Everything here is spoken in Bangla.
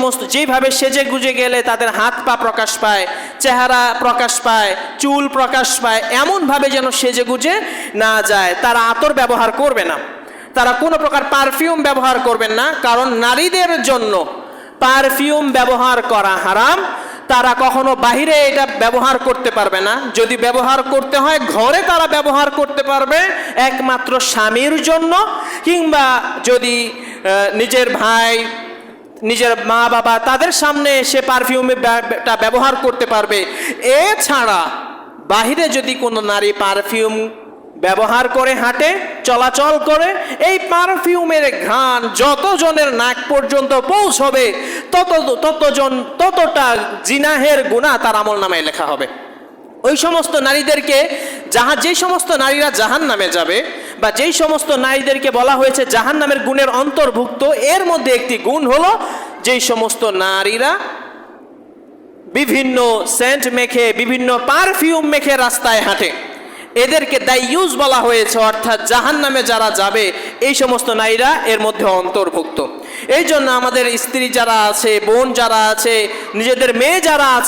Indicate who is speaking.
Speaker 1: সমস্ত যেভাবে সেজে গুজে গেলে তাদের হাত পা প্রকাশ পায়, চেহারা প্রকাশ পায়, চুল প্রকাশ পায়, এমনভাবে যেন সেজে গুজে না যায়। তারা আতর ব্যবহার করবে না। তারা কোনো প্রকার পারফিউম ব্যবহার করবেন না, কারণ নারীদের জন্য পারফিউম ব্যবহার করা হারাম। তারা কখনো বাহিরে এটা ব্যবহার করতে পারবে না। যদি ব্যবহার করতে হয়, ঘরে তারা ব্যবহার করতে পারবে একমাত্র স্বামীর জন্য, কিংবা যদি নিজের ভাই নিজের মা বাবা তাদের সামনে সে পারফিউমটা ব্যবহার করতে পারবে। এছাড়া বাহিরে যদি কোনো নারী পারফিউম ব্যবহার করে, হাঁটে, চলাচল করে, এই পারফিউমের ঘ্রাণ যতজনের নাক পর্যন্ত পৌঁছবে, তত ততজন ততটা জিনাহের গুণা তার আমল নামে লেখা হবে। ওই সমস্ত নারীদেরকে যাহা যে সমস্ত নারীরা জাহান নামে যাবে বা যেই সমস্ত নারীদেরকে বলা হয়েছে জাহান নামের গুণের অন্তর্ভুক্ত, এর মধ্যে একটি গুণ হলো যেই সমস্ত নারীরা বিভিন্ন সেন্ট মেখে, বিভিন্ন পারফিউম মেখে রাস্তায় হাঁটে। এদেরকে দাইয়ুজ বলা হয়েছে, অর্থাৎ জাহান নামে যারা যাবে, এই সমস্ত নারীরা এর মধ্যে অন্তর্ভুক্ত। এই জন্য আমাদের স্ত্রী যারা আছে, বোন যারা আছে, নিজেদের মেয়ে যারা আছে